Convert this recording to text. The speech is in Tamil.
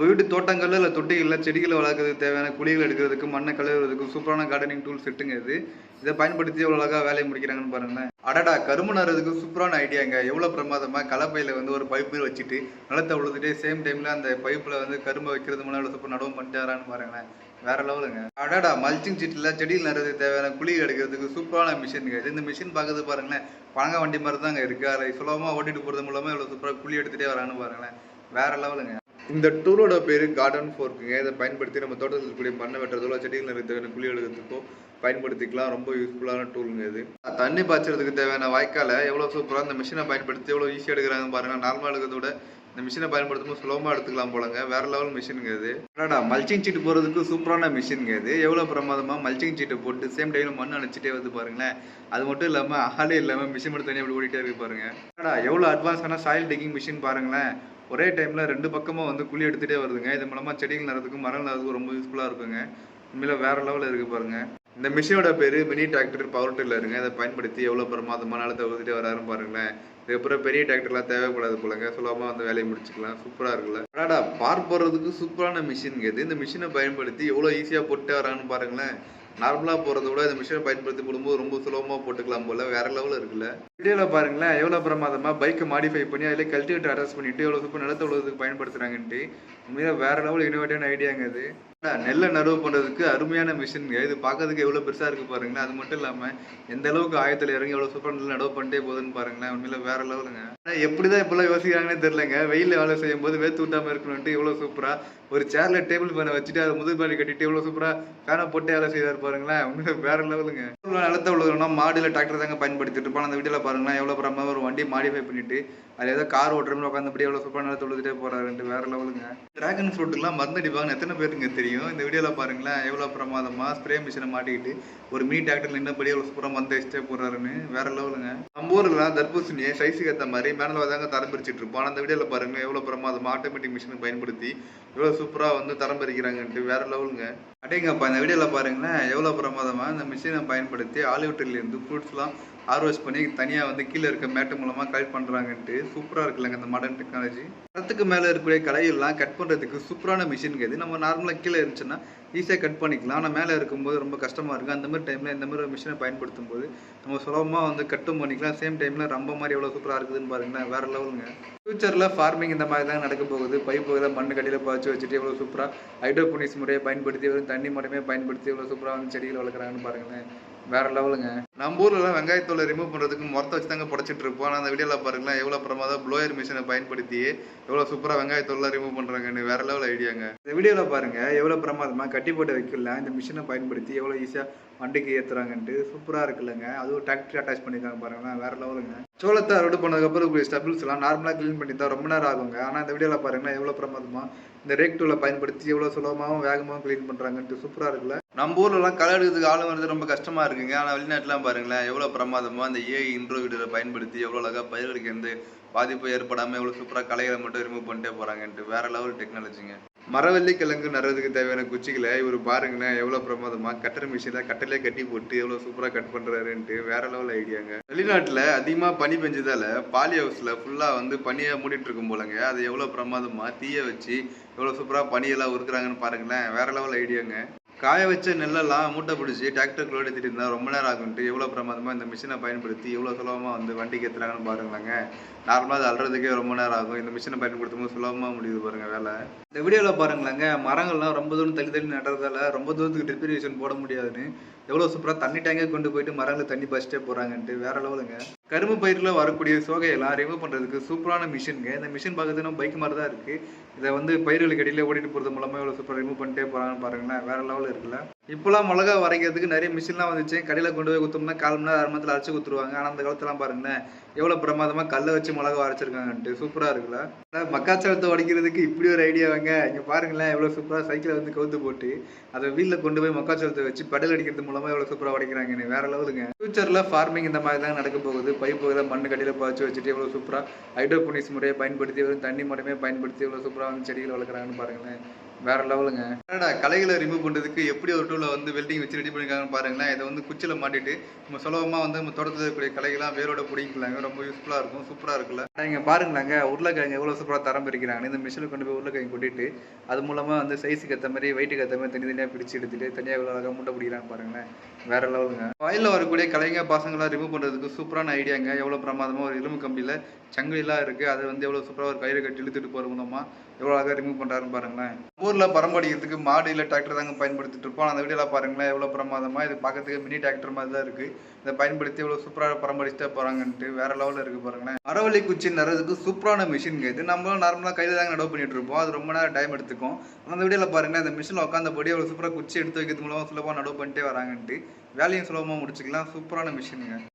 நம்ம வீட்டு தோட்டங்கள்ல இல்லை தொட்டிகளில் செடிகளை வளர்க்கறதுக்கு தேவையான குழிகள் எடுக்கிறதுக்கு மண்ணை கழுவுறதுக்கு சூப்பரான கார்டனிங் டூல் செட்டுங்க இது. இதை பயன்படுத்தி எவ்வளோ அழகாக வேலையை முடிக்கிறாங்கன்னு பாருங்களேன். அடடா கரும்பு நடுறதுக்கு சூப்பரான ஐடியாங்க எவ்வளோ பிரமாதமாக கலப்பையில் வந்து ஒரு பைப்பு வச்சுட்டு நிலத்தை உழுதுட்டு சேம் டைமில் அந்த பைப்பில் வந்து கரும்பை வைக்கிறது மூலம் எவ்வளோ சூப்பர் நடவும் பண்ணிட்டாரான்னு பாருங்களேன். வேற லெவலுங்க. அடடா மல்ச்சிங் சீட்டில் செடியில் நடுறதுக்கு தேவையான குழி எடுக்கிறதுக்கு சூப்பரான மிஷினுங்க இது இந்த மிஷின் பார்க்கறது பாருங்களேன் பழங்க வண்டி மாதிரி தாங்க இருக்கு. அதை சுலபமாக ஓட்டிட்டு போகிறது மூலமாக இவ்வளோ சூப்பராக குழி எடுத்துகிட்டே வரான்னு பாருங்களேன். வேற லெவலுங்க. இந்த டூலோட பேர் கார்டன் ஃபோர்க்குங்க இதை பயன்படுத்தி நம்ம தோட்டத்தில் இருக்கக்கூடிய மண்ணை வெட்டுறதோ செடிகள் இருக்கிற குழி எடுக்கிறதுக்கோ பயன்படுத்திக்கலாம். ரொம்ப யூஸ்ஃபுல்லான டூலுங்க இது. தண்ணி பாய்ச்சறதுக்கு தேவையான வாய்க்காலை எவ்வளோ சூப்பராக இந்த மிஷினை பயன்படுத்தி எவ்வளோ ஈஸியாக எடுக்கிறாங்க பாருங்க. நார்மலாக எடுக்கிறத விட இந்த மிஷினை பயன்படுத்தும் போது சுலபமாக எடுத்துக்கலாம் போலங்க. வேற லெவல் மிஷினுங்க இது. என்னடா மல்ச்சிங் சீட்டு போகிறதுக்கு சூப்பரான மிஷினுங்க இது. எவ்வளோ பிரமாதமாக மல்ச்சிங் சீட்டை போட்டு சேம் டைமில் மண் அணைச்சிட்டே வந்து பாருங்களேன். அது மட்டும் இல்லாமல் ஆளே இல்லாமல் மிஷின் மட்டும் தனியாக அப்படி ஓடிட்டே இருக்கு பாருங்க. என்னடா எவ்வளோ அட்வான்ஸான சாயில் டிக்கிங் மிஷின் பாருங்களேன். ஒரே டைமில் ரெண்டு பக்கமும் வந்து குழி எடுத்துகிட்டே வருதுங்க. இது மூலமாக செடிகள் நடுறதுக்கும் மரம் நடுறதுக்கும் ரொம்ப யூஸ்ஃபுல்லாக இருக்குங்க. உண்மையில வேற லெவலில் இருக்கு பாருங்க. இந்த மிஷினோட பேர் மினி டிராக்டர் பவர் டில்லருங்க இதை பயன்படுத்தி எவ்வளோ பிரமாதமான நிலத்தை உழுதுட்டே வராருன்னு பாருங்களேன். இதுக்கப்புறம் பெரிய டிராக்டர்லாம் தேவைப்படாது போலங்க. சுலபமாக வந்து வேலையை முடிச்சுக்கலாம். சூப்பராக இருக்குல்ல. அடாடா போடுறதுக்கு சூப்பரான மிஷின் இது. இந்த மிஷினை பயன்படுத்தி எவ்வளோ ஈஸியாக போட்டு வரான்னு பாருங்களேன். நார்மலாக போகிறத விட இந்த மிஷினை பயன்படுத்தி போடும்போது ரொம்ப சுலபமாக போட்டுக்கலாம் போல. வேற லெவலில் இருக்குல்ல. வீடியோவில் பாருங்களேன் எவ்வளோ பிரமாதமாக பைக்கை மாடிஃபை பண்ணி அதில் கல்டிவேட்டர் அட்டாச் பண்ணிட்டு எவ்வளோ சூப்பர் நிலத்தை உழுவதுக்கு பயன்படுத்துகிறாங்கன்ட்டு உண்மையாக வேற லெவல் இனோவேட்டிவான ஐடியாங்க இது நெல்லை நடவு பண்ணுறதுக்கு அருமையான மிஷினுங்க இது பார்க்கறதுக்கு எவ்வளோ பெருசாக இருக்கு பாருங்களேன். அது மட்டும் இல்லாமல் எந்த அளவுக்கு ஆயத்தில் இறங்கி எவ்வளோ சூப்பர் நெல் நடவு பண்ணிட்டே போகுதுன்னு பாருங்களேன். உண்மையில வேற லெவலுங்க ஆனால் எப்படி தான் இப்போலாம் யோசிக்கிறாங்கன்னே தெரிலங்க வெயிலில் வேலை செய்யும் போது வேத்து விட்டாமல் இருக்கணும்ட்டு எவ்வளோ சூப்பராக ஒரு சேரில் டேபிள் ஃபேனை வச்சுட்டு அதை முதுகு பாடி கட்டிட்டு எவ்வளோ சூப்பராக ஃபேனை போட்டு வேலை செய்தார் பாருங்களேன். உண்மையில வேற லெவலுங்க நிலத்தை உள்ளதுனா மாடியில் டிராக்டர் தாங்க பயன்படுத்திட்டு இருப்பான் அந்த வீடியோவில் பாருங்களேன் எவ்வளோ பிரமாதம் ஒரு வண்டி மாடிஃபை பண்ணிட்டு அதில் ஏதோ கார் ஓட்டுறமே உட்காந்தபடி எவ்வளோ சூப்பராக நிலத்தை உழுதுட்டே போறாருன்ட்டு வேற லெவலுங்க டிராகன் ஃப்ரூட்டுக்குலாம் மருந்து அடிப்பாங்கன்னு எத்தனை பேருங்க தெரியும்? இந்த வீடியோவில் பாருங்களேன் எவ்வளோ பிரமாதமாக ஸ்ப்ரே மிஷினை மாட்டிக்கிட்டு ஒரு மினி டிராக்டர் நின்றபடி எவ்வளோ சூப்பராக மருந்து வச்சுட்டே போறாருன்னு வேற லெவலுங்க நம்ம ஊரில் தர்பூசணியை சைஸுக்கு ஏற்ற மாதிரி மேலே தாங்க தரம் பிரிச்சுட்டு இருப்போம். ஆனால் அந்த வீடியோவில் பாருங்க எவ்வளோ பிரமாதமாக ஆட்டோமேட்டிக் மிஷினை பயன்படுத்தி இவ்வளோ சூப்பராக வந்து தரம் பறிக்கிறாங்கன்ட்டு வேற லெவலுங்க. அடேங்கப்பா இந்த வீடியோவில் பாருங்களேன் எவ்வளோ பிரமாதமாக இந்த மிஷினை பயன்படுத்தி ஆலிவ் ஃப்ரூட்ஸ்லாம் ஆர்வஸ் பண்ணி தனியாக வந்து கீழே இருக்க மேட்டு மூலமாக கலெக்ட் பண்ணுறாங்கன்ட்டு சூப்பராக இருக்குல்லங்க இந்த மாடர்ன் டெக்னாலஜி மரத்துக்கு மேலே இருக்கக்கூடிய களையெல்லாம் கட் பண்ணுறதுக்கு சூப்பரான மிஷின் இது. நம்ம நார்மலாக கீழே இருந்துச்சுன்னா ஈஸியாக கட் பண்ணிக்கலாம். ஆனால் மேலே இருக்கும்போது ரொம்ப கஷ்டமாக இருக்குது அந்த மாதிரி டைமில் இந்த மாதிரி ஒரு மிஷினை பயன்படுத்தும் போது நம்ம சுலபமாக வந்து கட்டும் பண்ணிக்கலாம். சேம் டைமில் ரொம்ப மாதிரி எவ்வளோ சூப்பராக இருக்குதுன்னு பாருங்களேன் வேறு லெவலுங்க. ஃப்யூச்சரில் ஃபார்மிங் இந்த மாதிரி தான் நடக்க போகுது. பைப்பு இதை மண்ணு கடியில் பாய்ச்சி வச்சுட்டு எவ்வளோ சூப்பராக ஹைட்ரோபோனிக்ஸ் முறையை பயன்படுத்தி வெறும் தண்ணி மட்டுமே பயன்படுத்தி எவ்வளோ சூப்பராக வந்து செடிகள் வளர்க்குறாங்கன்னு பாருங்களேன். வேற லெவலுங்க. நம்ம ஊர்லலாம் வெங்காயத்தோலை ரிமூவ் பண்ணுறதுக்கு மொத்த வச்சு தாங்க புடச்சிட்டு இருப்போம். ஆனால் அந்த வீடியோவில் பாருங்களேன் எவ்வளோ பிரமாதம் ப்ளோயர் மிஷினை பயன்படுத்தி எவ்வளோ சூப்பராக வெங்காயத்தோலாம் ரிமூவ் பண்ணுறாங்கன்னு வேற லெவல் ஐடியாங்க இந்த வீடியோவில் பாருங்க எவ்வளோ பிரமாதமாக கட்டி போட்டு வைக்கல இந்த மிஷினை பயன்படுத்தி எவ்வளோ ஈஸியாக வண்டிக்கு ஏற்றுறாங்கன்ட்டு சூப்பராக இருக்குல்லங்க. அதுவும் டிராக்டர் அட்டாச் பண்ணியிருக்காங்க பாருங்களேன் வேற லெவலுங்க. சோளத்தை அறுவடை பண்ணதுக்கப்புறம் இப்படி ஸ்டபிள்ஸ் எல்லாம் நார்மலாக க்ளீன் பண்ணி தான் ரொம்ப நேரம் ஆகுங்க. ஆனால் இந்த வீடியோவில் பாருங்கன்னா எவ்வளோ பிரமாதமாக இந்த ரேக் டூவில் பயன்படுத்தி எவ்வளோ சுலபமாகவும் வேகமாகவும் க்ளீன் பண்ணுறாங்கன்ட்டு சூப்பராக இருக்குல்ல. நம்ம ஊர்லலாம் களை எடுக்கிறதுக்கு ஆள் வந்து ரொம்ப கஷ்டமாக இருக்குங்க. ஆனால் வெளிநாட்டுலாம் பாருங்களேன் எவ்வளோ பிரமாதமாக அந்த ஏஐ இன்ட்ரோவிடரை பயன்படுத்தி எவ்வளோ அழகாக பயிர்களுக்கு எந்த பாதிப்பு ஏற்படாமல் எவ்வளோ சூப்பராக களைகளை மட்டும் ரிமூவ் பண்ணிட்டே போகிறாங்கன்ட்டு வேற லெவல் டெக்னாலஜிங்க மரவள்ளி கிழங்கு நடுறதுக்கு தேவையான குச்சிகளை இவர் பாருங்களேன் எவ்வளோ பிரமாதமாக கட்டர் மிஷினில் கட்டலே கட்டி போட்டு எவ்வளோ சூப்பராக கட் பண்ணுறாருன்ட்டு வேற லெவல் ஐடியாங்க வெளிநாட்டில் அதிகமாக பனி பெஞ்சதால் பாலி ஹவுஸில் ஃபுல்லாக வந்து பனியை மூடிட்டு இருக்கும் போலங்க. அது எவ்வளோ பிரமாதமாக தீய வச்சு எவ்வளோ சூப்பராக பனியெல்லாம் உருக்குறாங்கன்னு பாருங்களேன் வேற லெவல் ஐடியாங்க காய வச்ச நெல்லெல்லாம் மூட்டை பிடிச்சி டிராக்டருக்குள்ள எடுத்துட்டு இருந்தா ரொம்ப நேரம் ஆகும்ட்டு எவ்வளோ பிரமாதமாக இந்த மிஷினை பயன்படுத்தி எவ்வளோ சுலபமாக வந்து வண்டிக்கு ஏற்றுறாங்கன்னு பாருங்களேங்க நார்மலாக அது அல்றதுக்கே ரொம்ப நேரம் ஆகும். இந்த மிஷினை பயன்படுத்தும் போது சுலபமாக முடியுது பாருங்க வேலை. இந்த வீடியோவில் பாருங்களேங்க மரங்கள்லாம் ரொம்ப தூரம் தள்ளி தள்ளி நடுறதால ரொம்ப தூரத்துக்கு ட்ரிப்பிரிகேஷன் போட முடியாதுன்னு எவ்வளோ சூப்பராக தண்ணி டேங்கே கொண்டு போயிட்டு மரங்களை தண்ணி பசிட்டே போகிறாங்கன்ட்டு வேற லெவலுங்க. கரும்பு பயிரில் வரக்கூடிய சோகையெல்லாம் ரிமூவ் பண்ணுறதுக்கு சூப்பரான மிஷினுங்க இந்த மிஷின் பார்க்கறதுனா பைக் மாதிரி தான் இருக்குது இதை வந்து பயிர்களுக்கு இடையில ஓடிட்டு போகிறது மூலமாக எவ்வளோ சூப்பராக ரிமூவ் பண்ணிட்டே போகிறாங்கன்னு பாருங்களேன். வேறு லெவலில் இருக்குல்ல. இப்போலாம் மிளகா வரைக்கிறதுக்கு நிறைய மிஷின்லாம் வந்துச்சு. கடையில் கொண்டு போய் குத்தோம்னா கால் மணி நேரம் அரை மணி நேரத்தில் குத்துருவாங்க. ஆனால் அந்த காலத்துலாம் பாருங்களேன் எவ்வளோ பிரமாதமாக கல்லை வச்சு மிளகா வரைச்சிருக்காங்கன்ட்டு. சூப்பராக இருக்குல்ல? ஆனா மக்காச்சோளத்தை உடைக்கிறதுக்கு இப்படி ஒரு ஐடியாவாங்க இங்கே பாருங்களேன் எவ்வளோ சூப்பராக சைக்கிளை வந்து கவுத்து போட்டு அதை வீட்டில் கொண்டு போய் மக்காச்சோளத்தை வச்சு பெடல் அடிக்கிறது மூலமாக எவ்வளோ சூப்பராக உடைக்கிறாங்கன்னு வேற லெவலுங்க. ஃபியூச்சரில் ஃபார்மிங் இந்த மாதிரி தான் நடக்க போகுது. பைப்புகளை மண்ணு கடையில் பாய்ச்சி வச்சுட்டு எவ்வளோ சூப்பராக ஹைட்ரோபோனிக்ஸ் முறையை பயன்படுத்தி வெறும் தண்ணி மட்டுமே பயன்படுத்தி எவ்வளோ சூப்பராக வந்து செடிகள் வளர்க்குறாங்கன்னு பாருங்களேன். வேற லெவலுங்க. என்னடா கலைகளை ரிமூவ் பண்றதுக்கு எப்படி ஒரு டூல வந்து வெல்டிங் வச்சு ரெடி பண்ணிருக்காங்கன்னு பாருங்களேன். இதை வந்து குச்சில மாட்டிட்டு நம்ம சுலபமா வந்து நம்ம தோட்டத்தில் இருக்கக்கூடிய கலைகள்லாம் வேரோட பிடிக்கலாங்க ரொம்ப யூஸ்ஃபுல்லா இருக்கும் சூப்பரா இருக்குல்ல. நீங்கள் பாருங்களாங்க உருளைக்கிழங்கு எவ்வளவு சூப்பரா தரம் பிரிக்கிறாங்க. இந்த மிஷினில் கொண்டு போய் உருளைக்கிழங்கு கொட்டிட்டு அது மூலமா வந்து சைஸுக்கு ஏற்ற மாதிரி வெயிட்டுக்கு ஏற்ற மாதிரி தனித்தனியா பிரிச்சு எடுத்துட்டு தனியாக இவ்வளவு அழகா மூட்டை பிடிக்கிறாங்க பாருங்களேன். வேற லெவலுங்க. வயல்ல வரக்கூடிய கலைங்க பசங்களாம் ரிமூவ் பண்றதுக்கு சூப்பரான ஐடியாங்க எவ்வளவு பிரமாதமா ஒரு இரும்பு கம்பியில சங்கிலாம் இருக்கு. அதை வந்து எவ்வளவு சூப்பரா ஒரு கயிறு கட்டி இழுத்துட்டு போற மூலமா எவ்வளோ அழகாக ரிமூவ் பண்ணுறாருன்னு பாருங்களேன். ஊரில் பரம்படிக்கிறதுக்கு மாடு இல்லை டிராக்டர் தாங்க பயன்படுத்திட்டு இருப்போம். அந்த வீடியோல பாருங்களேன் எவ்வளோ பிரமாதமா இது பார்க்கறதுக்கு மினி டிராக்டர் மாதிரி தான் இருக்குது இதை பயன்படுத்தி எவ்வளோ சூப்பராக பரம்படிச்சுட்டே போகிறாங்கன்ட்டு வேற லெவலில் இருக்குது பாருங்களேன். மரவள்ளி குச்சி நடுறதுக்கு சூப்பரான மிஷின் இது. நம்ம நார்மலாக கையில் தாங்க நடவு பண்ணிட்டு இருப்போம். அது ரொம்ப நேரம் டைம் எடுத்துக்கும். அந்த வீடியோவில் பாருங்களேன் இந்த மிஷினில் உட்காந்தபடி அவ்வளோ சூப்பராக குச்சி எடுத்து வைக்கிறது மூலமாக சுலபமாக நடவு பண்ணிட்டே வராங்கன்ட்டு வேலையும் சுலபமாக முடிச்சுக்கலாம். சூப்பரான மிஷினுங்க